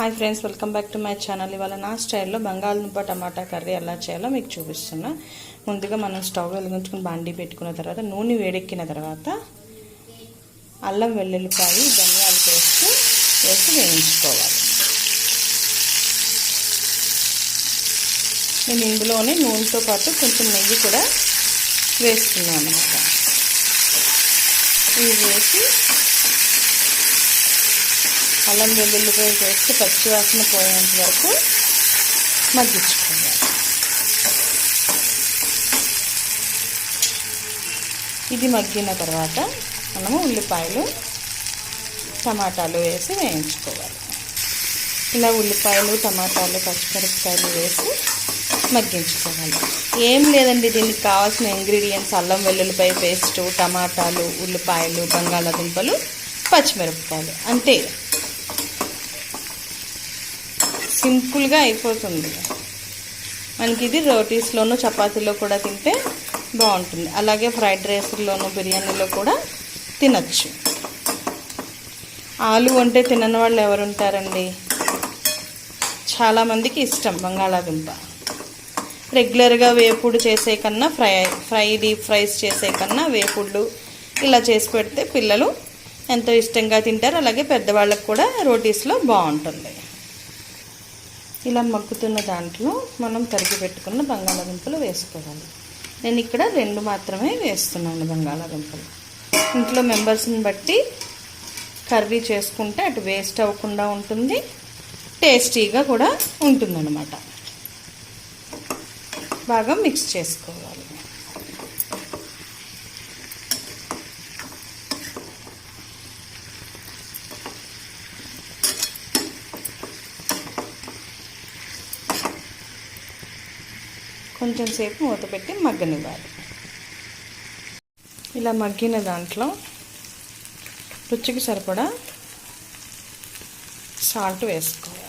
Hi friends welcome back to my channel ఇవాళ నా స్టైల్లో బంగాళదుంప టమాటా కర్రీ ఎలా చేయాలో మీకు చూపిస్తున్నా. ముందుగా మనం స్టవ్ వెలిగించుకుని బాండీ పెట్టుకున్న తర్వాత నూనె వేడెక్కిన తర్వాత అల్లం వెల్లుల్లిపాయ ధనియాల పేస్ట్ వేసి వేయించుకోవాలి. నేను ఇందులోనే నూనెతో పాటు కొంచెం నెయ్యి కూడా వేస్తున్నాను అనమాట ఇవి వేసి అల్లం వెల్లుల్లిపాయ పేస్ట్ పచ్చివాసన పోయేంత వరకు మగ్గించుకోవాలి. ఇది మగ్గిన తర్వాత మనము ఉల్లిపాయలు టమాటాలు వేసి వేయించుకోవాలి. ఇలా ఉల్లిపాయలు టమాటాలు పచ్చిమిరపకాయలు వేసి మగ్గించుకోవాలి. ఏం లేదండి దీనికి కావాల్సిన ఇంగ్రీడియంట్స్ అల్లం వెల్లుల్లిపాయ పేస్టు టమాటాలు ఉల్లిపాయలు బంగాళాదుంపలు పచ్చిమిరపకాయలు అంతే. సింపుల్గా అయిపోతుంది. మనకి ఇది రోటీస్లోను చపాతీలో కూడా తింటే బాగుంటుంది. అలాగే ఫ్రైడ్ రైస్లోను బిర్యానీలో కూడా తినచ్చు. ఆలు అంటే తినని వాళ్ళు ఎవరు ఉంటారండి చాలామందికి ఇష్టం బంగాళాదుంప. రెగ్యులర్గా వేపుడు చేసే కన్నా ఫ్రై ఫ్రై డీప్ ఫ్రైస్ చేసే కన్నా వేపుళ్ళు ఇలా చేసి పెడితే పిల్లలు ఎంతో ఇష్టంగా తింటారు. అలాగే పెద్దవాళ్ళకు కూడా రోటీస్లో బాగుంటుంది. ఇలా మగ్గుతున్న దాంట్లో మనం తరిగి పెట్టుకున్న బంగాళాదుంపలు వేసుకోవాలి. నేను ఇక్కడ రెండు మాత్రమే వేస్తున్నాను బంగాళాదుంపలు. ఇంట్లో మెంబర్స్ని బట్టి కర్రీ చేసుకుంటే అటు వేస్ట్ అవ్వకుండా ఉంటుంది టేస్టీగా కూడా ఉంటుందన్నమాట. బాగా మిక్స్ చేసుకోవాలి. కొంచెం సేపు మూత పెట్టి మగ్గనివ్వాలి. ఇలా మగ్గిన దాంట్లో రుచికి సరిపడా సాల్ట్ వేసుకోవాలి.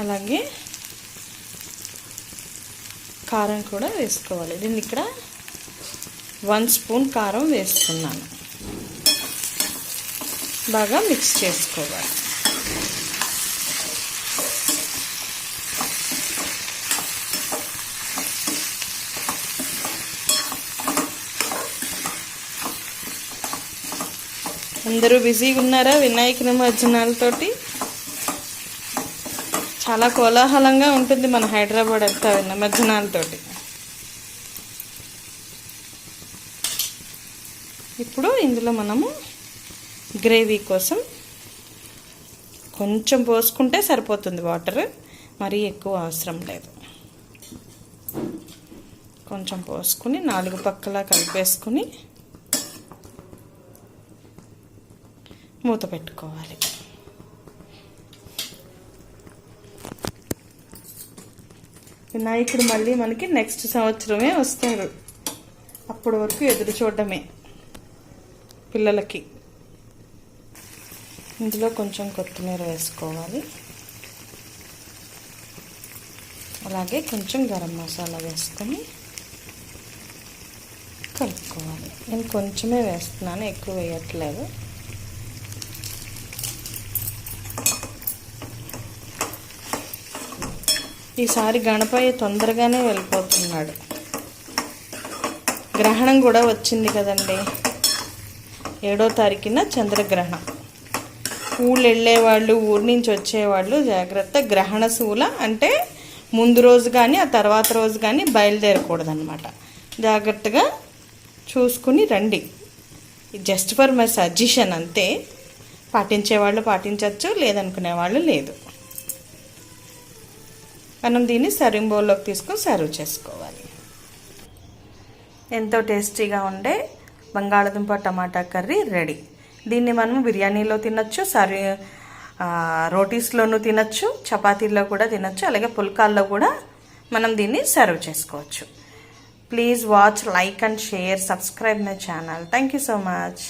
అలాగే కారం కూడా వేసుకోవాలి. దీన్ని ఇక్కడ వన్ స్పూన్ కారం వేసుకున్నాను బాగా మిక్స్ చేసుకోవాలి. అందరూ బిజీగా ఉన్నారా వినాయక నిమజ్జనాలతోటి? చాలా కోలాహలంగా ఉంటుంది మన హైదరాబాద్ అంతా నిమజ్జనాలతోటి. ఇప్పుడు ఇందులో మనము గ్రేవీ కోసం కొంచెం పోసుకుంటే సరిపోతుంది వాటర్. మరీ ఎక్కువ అవసరం లేదు. కొంచెం పోసుకుని నాలుగు పక్కలా కలిపేసుకుని మూత పెట్టుకోవాలి. వినాయకుడు మళ్ళీ మనకి నెక్స్ట్ సంవత్సరమే వస్తారు అప్పటి వరకు ఎదురు చూడడమే పిల్లలకి. ఇందులో కొంచెం కొత్తిమీర వేసుకోవాలి. అలాగే కొంచెం గరం మసాలా వేసుకొని కలుపుకోవాలి. నేను కొంచెమే వేస్తున్నాను ఎక్కువ వేయట్లేదు. ఈసారి గణపయ్య తొందరగానే వెళ్ళిపోతున్నాడు. గ్రహణం కూడా వచ్చింది కదండి. ఏడో తారీఖున చంద్రగ్రహణం. స్కూల్ వెళ్ళేవాళ్ళు ఊరి నుంచి వచ్చేవాళ్ళు జాగ్రత్త. గ్రహణ శూల అంటే ముందు రోజు కానీ ఆ తర్వాత రోజు కానీ బయలుదేరకూడదు అనమాట జాగ్రత్తగా చూసుకుని రండి. జస్ట్ ఫర్ మై సజెషన్ అంతే. పాటించేవాళ్ళు పాటించవచ్చు లేదనుకునే వాళ్ళు లేదు. మనం దీన్ని సర్వింగ్ బౌల్లోకి తీసుకొని సర్వ్ చేసుకోవాలి. ఎంతో టేస్టీగా ఉండే బంగాళదుంప టమాటా కర్రీ రెడీ. దీన్ని మనం బిర్యానీలో తినచ్చు సర్వ్ రోటీస్లోనూ తినచ్చు చపాతీల్లో కూడా తినచ్చు అలాగే పుల్కాల్లో కూడా మనం దీన్ని సర్వ్ చేసుకోవచ్చు. Please watch like and share subscribe my channel. Thank you so much.